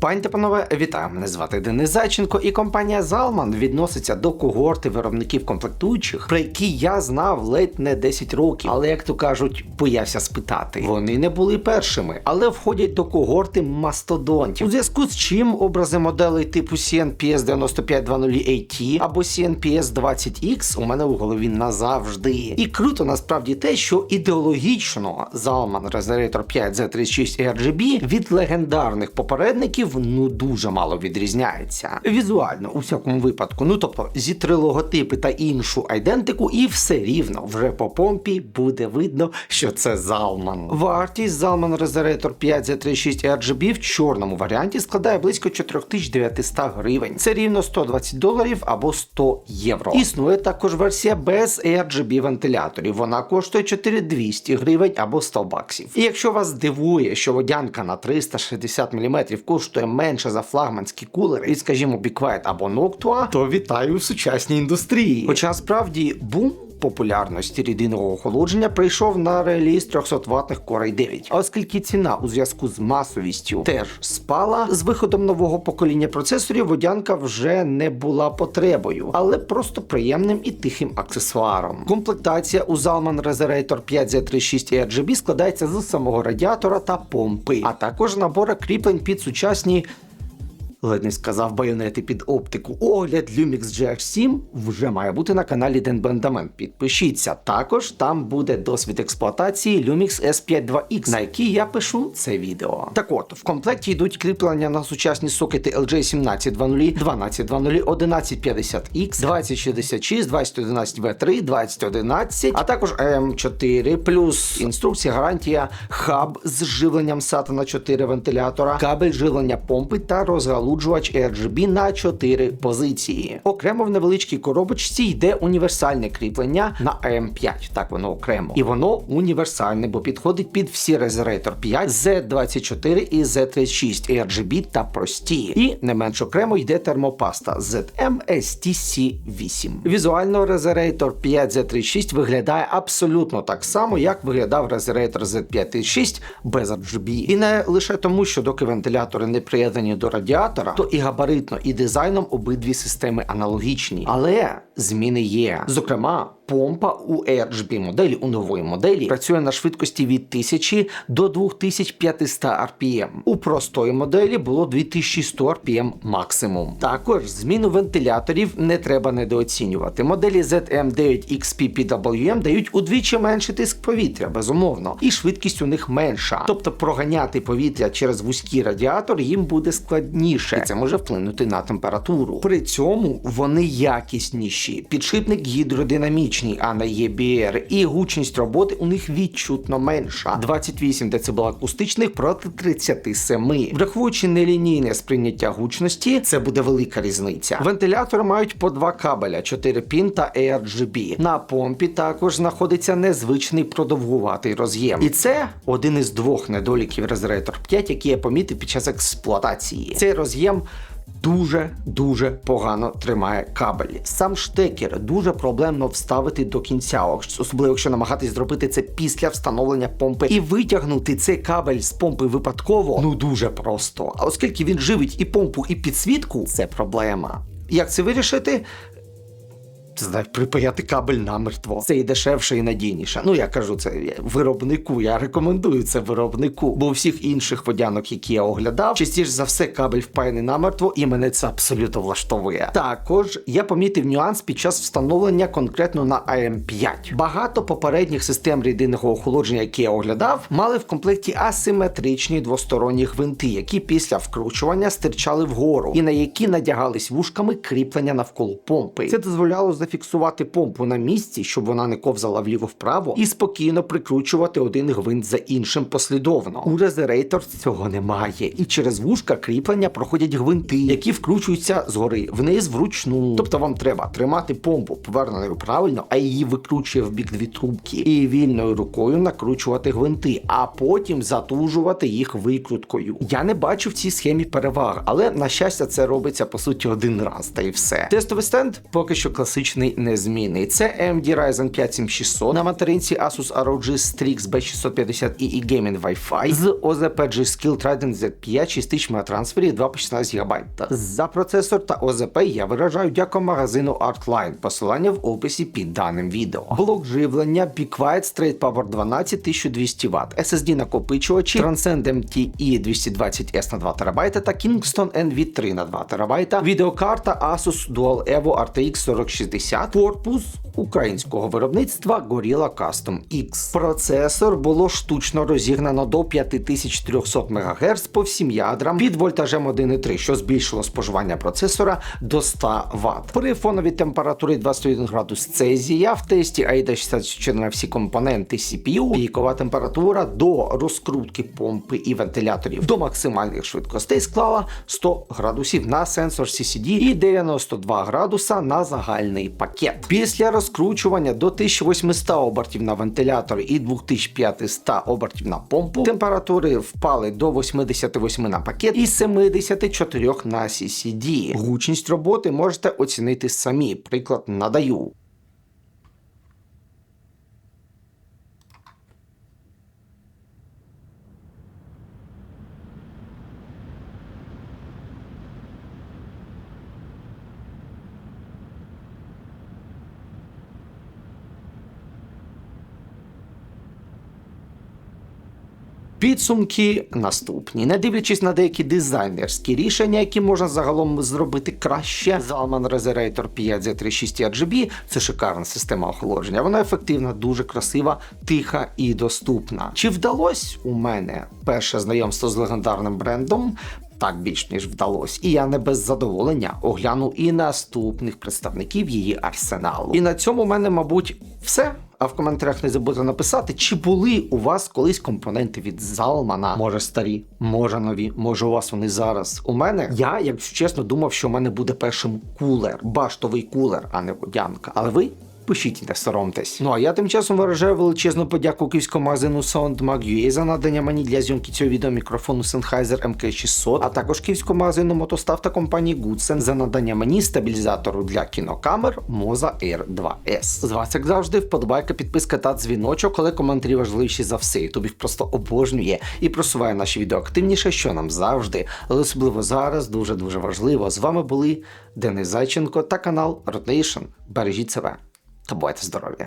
Пані та панове, вітаю! Мене звати Денис Зайченко, і компанія Залман відноситься до когорти виробників комплектуючих, про які я знав ледь не 10 років. Але як то кажуть, боявся спитати. Вони не були першими, але входять до когорти мастодонтів. У зв'язку з чим образи моделей типу CNPS 9520 AT або CNPS 20X у мене в голові назавжди. І круто насправді те, що ідеологічно Zalman Resonator 5 Z36 RGB від легендарних попередників ну дуже мало відрізняється. Візуально, у всякому випадку. Ну тобто зі три логотипи та іншу айдентику, і все рівно вже по помпі буде видно, що це Zalman. Вартість Zalman Resonator 5 Z36 RGB в чорному варіанті складає близько 4900 гривень. Це рівно 120 доларів або 100 євро. Існує також версія без RGB вентиляторів. Вона коштує 4200 гривень або 100 баксів. І якщо вас дивує, що водянка на 360 мм коштує менше за флагманські кулери, і, скажімо, Be Quiet або Noctua, то вітаю в сучасній індустрії. Хоча справді бум популярності рідинного охолодження прийшов на реліз 300 ватних Core i9. А оскільки ціна у зв'язку з масовістю теж спала, з виходом нового покоління процесорів водянка вже не була потребою, але просто приємним і тихим аксесуаром. Комплектація у Zalman Resonator 5Z36 RGB складається з самого радіатора та помпи, а також набора кріплень під сучасні ледь не сказав байонети під оптику. Огляд Lumix GH7 вже має бути на каналі Денбендамент. Підпишіться. Також там буде досвід експлуатації Lumix S52X, на який я пишу це відео. Так от, в комплекті йдуть кріплення на сучасні сокети LJ1720, 1220, 1150X, 2066, 2011V3, 2011, а також AM4, плюс інструкція, гарантія, хаб з живленням SATA на 4 вентилятора, кабель живлення помпи та розгалуджувач RGB на 4 позиції. Окремо в невеличкій коробочці йде універсальне кріплення на AM5, так воно окремо. І воно універсальне, бо підходить під всі Resonator 5, Z24 і Z36 RGB та прості. І не менш окремо йде термопаста ZM STC8. Візуально Resonator 5 Z36 виглядає абсолютно так само, як виглядав Resonator Z56 без RGB. І не лише тому, що доки вентилятори не приєднані до радіатора, то і габаритно, і дизайном обидві системи аналогічні. Але зміни є. Зокрема, помпа у RGB моделі у нової моделі працює на швидкості від 1000 до 2500 RPM. У простої моделі було 2100 RPM максимум. Також зміну вентиляторів не треба недооцінювати. Моделі ZM9XP PWM дають удвічі менший тиск повітря, безумовно, і швидкість у них менша. Тобто проганяти повітря через вузький радіатор їм буде складніше, і це може вплинути на температуру. При цьому вони якісніші. Підшипник гідродинамічний, а не EBR, і гучність роботи у них відчутно менша. 28 дБ акустичних проти 37. Враховуючи нелінійне сприйняття гучності, це буде велика різниця. Вентилятори мають по два кабеля 4 пін та ARGB. На помпі також знаходиться незвичний продовгуватий роз'єм. І це один із двох недоліків Resonator 5, які я помітив під час експлуатації. Цей роз'єм дуже-дуже погано тримає кабелі. Сам штекер дуже проблемно вставити до кінця, особливо якщо намагатись зробити це після встановлення помпи. І витягнути цей кабель з помпи випадково ну дуже просто. А оскільки він живить і помпу, і підсвітку, це проблема. Як це вирішити? Знають, припаяти кабель намертво. Це і дешевше, і надійніше. Ну я кажу це виробнику. Я рекомендую це виробнику. Бо у всіх інших водянок, які я оглядав, частіше за все кабель впаяний намертво, і мене це абсолютно влаштовує. Також я помітив нюанс під час встановлення конкретно на AM5. Багато попередніх систем рідинного охолодження, які я оглядав, мали в комплекті асиметричні двосторонні гвинти, які після вкручування стирчали вгору, і на які надягались вушками кріплення навколо помпи. Це дозволяло зафіксувати помпу на місці, щоб вона не ковзала вліво-вправо, і спокійно прикручувати один гвинт за іншим послідовно. У Resonator цього немає, і через вушка кріплення проходять гвинти, які вкручуються згори вниз вручну. Тобто вам треба тримати помпу поверненою правильно, а її викручує в бік дві трубки, і вільною рукою накручувати гвинти, а потім затужувати їх викруткою. Я не бачу в цій схемі переваг, але на щастя, це робиться по суті один раз, та й все. Тестовий стенд поки що класичний графічний незмінний. Це AMD Ryzen 5 7600 на материнці Asus ROG Strix B650 і Gaming Wi-Fi з OZP G-Skill Trident Z5 6000 мегатрансферів 2 по 16 ГБ. За процесор та ОЗП я виражаю дяку магазину Artline. Посилання в описі під даним відео. Блок живлення Be Quiet Straight Power 12 1200 Вт, SSD накопичувачі Transcend MTE 220S на 2 ТБ та Kingston NV3 на 2 ТБ, відеокарта Asus Dual Evo RTX 4060, корпус українського виробництва Gorilla Custom X. Процесор було штучно розігнано до 5300 МГц по всім ядрам під вольтажем 1,3, що збільшило споживання процесора до 100 Вт. При фоновій температурі 21 градус Цезія в тесті AIDA 64 на всі компоненти CPU, пікова температура до розкрутки помпи і вентиляторів до максимальних швидкостей склала 100 градусів на сенсор CCD і 92 градуса на загальний пакет. Після розкручування до 1800 обертів на вентилятор і 2500 обертів на помпу, температури впали до 88 на пакет і 74 на CCD. Гучність роботи можете оцінити самі. Приклад надаю. Підсумки наступні. Не дивлячись на деякі дизайнерські рішення, які можна загалом зробити краще, Zalman Reserator 5Z36 RGB – це шикарна система охолодження. Вона ефективна, дуже красива, тиха і доступна. Чи вдалось у мене перше знайомство з легендарним брендом? Так більш ніж вдалось, і я не без задоволення огляну і наступних представників її арсеналу. І на цьому в мене, мабуть, все. А в коментарях не забудьте написати, чи були у вас колись компоненти від Залмана. Може старі, може нові, може у вас вони зараз. У мене я, якщо чесно, думав, що у мене буде першим кулер, баштовий кулер, а не водянка. Але ви. Пишіть, не соромтесь. Ну а я тим часом виражаю величезну подяку київському магазину SoundMag.ua за надання мені для зйомки цього відео мікрофону Sennheiser MK600, а також київському магазину Мотостав та компанії Goodsen за надання мені стабілізатору для кінокамер Moza Air 2S. З вас, як завжди, вподобайка, підписка та дзвіночок, але коментарі важливіші за все. Ютуб їх просто обожнює і просуває наші відео активніше, що нам завжди, але особливо зараз дуже дуже важливо. З вами були Денис Зайченко та канал Rotation. Бережіть себе та бувайте здорові!